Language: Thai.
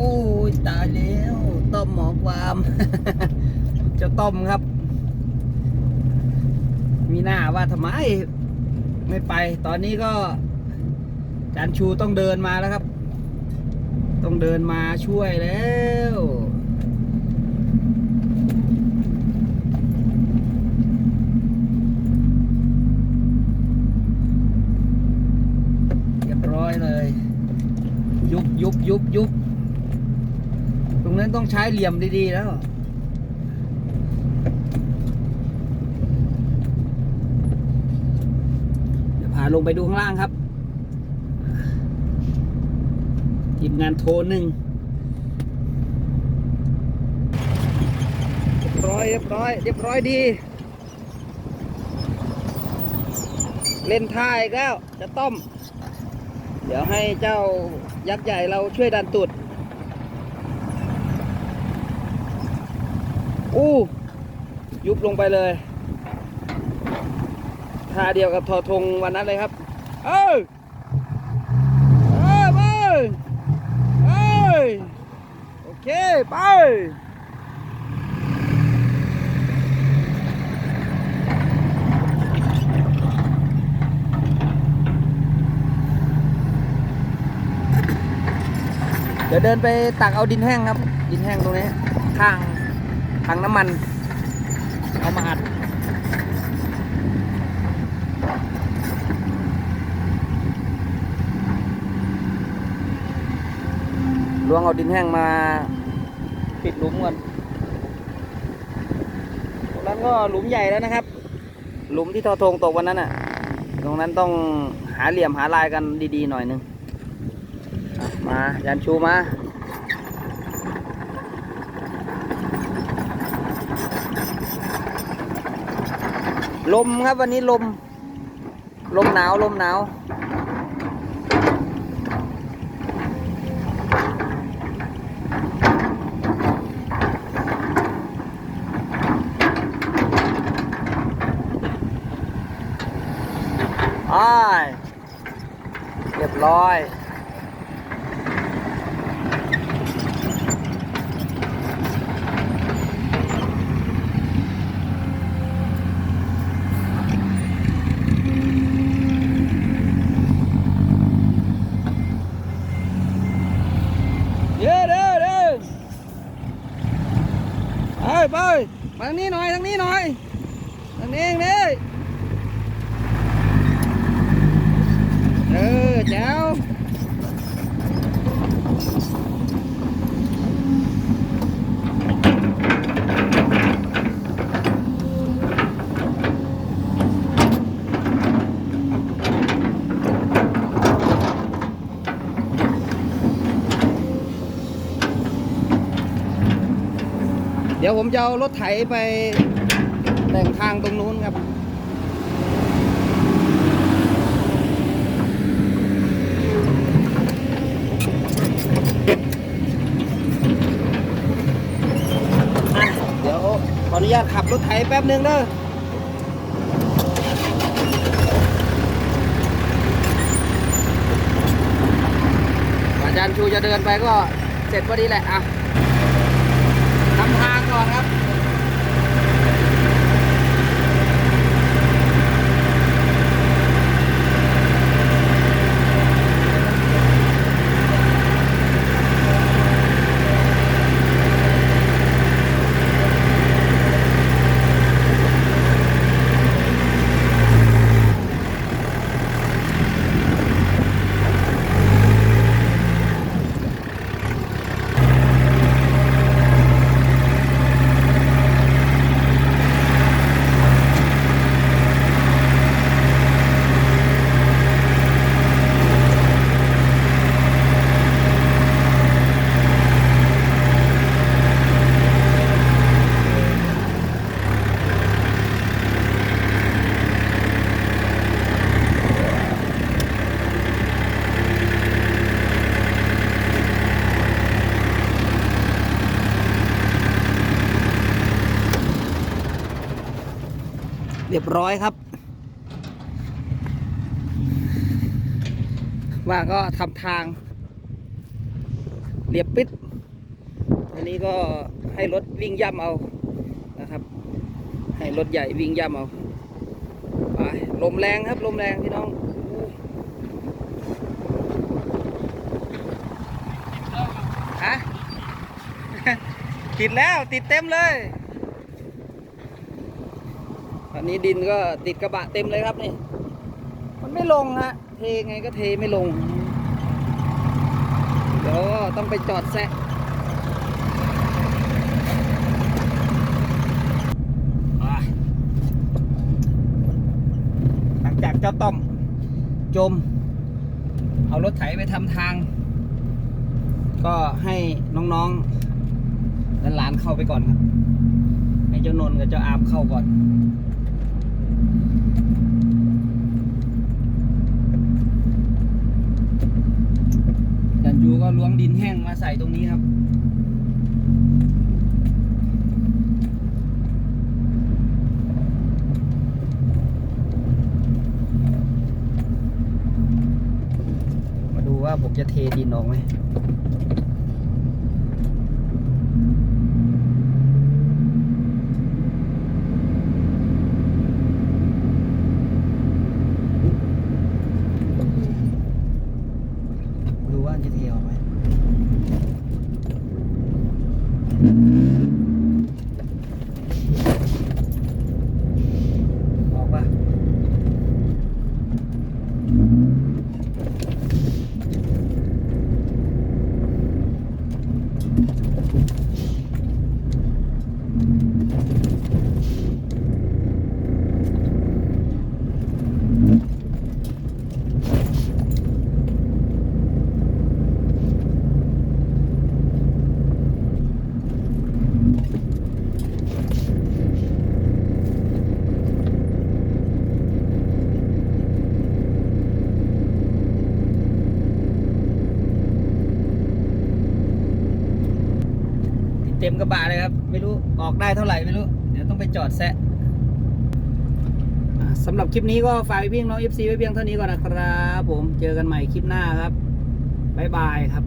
อ้ยตายแล้วต้มหมอความเจะต้มครับ มีหน้าว่าทำไม ไม่ไป ตอนนี้ก็จานชูต้องเดินมาแล้วครับ ต้องเดินมาช่วยแล้วเรียบร้อยเลยยุบยุบยุบยุบ รงนั้นต้องใช้เหลี่ยมดีๆแล้วเดี๋ยวพาลงไปดูข้างล่างครับทีมงานโทรหนึ่งเรียบร้อยเรียบร้อยเรียบร้อยดี เล่นท่าอีกแล้วจะต้ม เดี๋ยวให้เจ้ายักษ์ใหญ่เราช่วยดันตุด อู้ยุบลงไปเลยท่าเดียวกับทอทงวันนั้นเลยครับ เออเออไปเอ้ยโอเค ไปเดี๋ยวเดินไปตักเอาดินแห้งครับ ดินแห้งตรงนี้ ข้าง ถังน้ำมัน เอามาอัดลวงเอาดินแห้งมาปิดหลุมก่อนตรงนั้นก็หลุมใหญ่แล้วนะครับ หลุมที่ทอทงตกวันนั้นอะ ตรงนั้นต้องหาเหลี่ยมหาลายกันดีๆหน่อยหนึงอะมายันชูมา ลมครับวันนี้ลม ลมหนาวลมหนาว อ้ายเรียบร้อย เดี๋ยวเดี๋ยวเดี๋ยว ไปไปมาทางนี้หน่อยทางนี้หน่อยทางนี้นี่เออแจ๋ว เดี๋ยวผมจะเอารถไถไปแต่งทางตรงนู้นครับเดี๋ยวขออนุญาตขับรถไถแป๊บนึงเด้ออาจารย์ชูจะเดินไปก็เสร็จพอดีแหละอะ ทำทางก่อนครับ เรียบร้อยครับ ว่าก็ทำทาง เรียบปิด อันนี้ก็ให้รถวิ่งย่ำเอานะครับ ให้รถใหญ่วิ่งย่ำเอาไปลมแรงครับ ลมแรงพี่น้องฮะติดแล้วติดเต็มเลย ตอนนี้ดินก็ติดกระบะเต็มเลยครับนี่ มันไม่ลงฮะ เทไงก็เทไม่ลง เดี๋ยวต้องไปจอดแซะหลังจากเจ้าต้อมจม เอารถไถไปทำทาง ก็ให้น้องๆและหลานเข้าไปก่อนครับ ให้เจ้านนกับเจ้าอามเข้าก่อนจูก็ล้วง ดินแห้งมาใส่ตรงนี้ครับ มาดูว่าผมจะเทดินออกไหม ดูว่าจะเทออกไหม ออกปะติด เต็มกระบะเลยครับ ไม่รู้ออกได้เท่าไหร่ไม่รู้ เดี๋ยวต้องไปจอดแซะสำหรับคลิปนี้ก็ฝากไว้เพียงน้อง FC ไว้เพียงเท่านี้ก่อนนะครับผม เจอกันใหม่คลิปหน้าครับบ๊ายบายครับ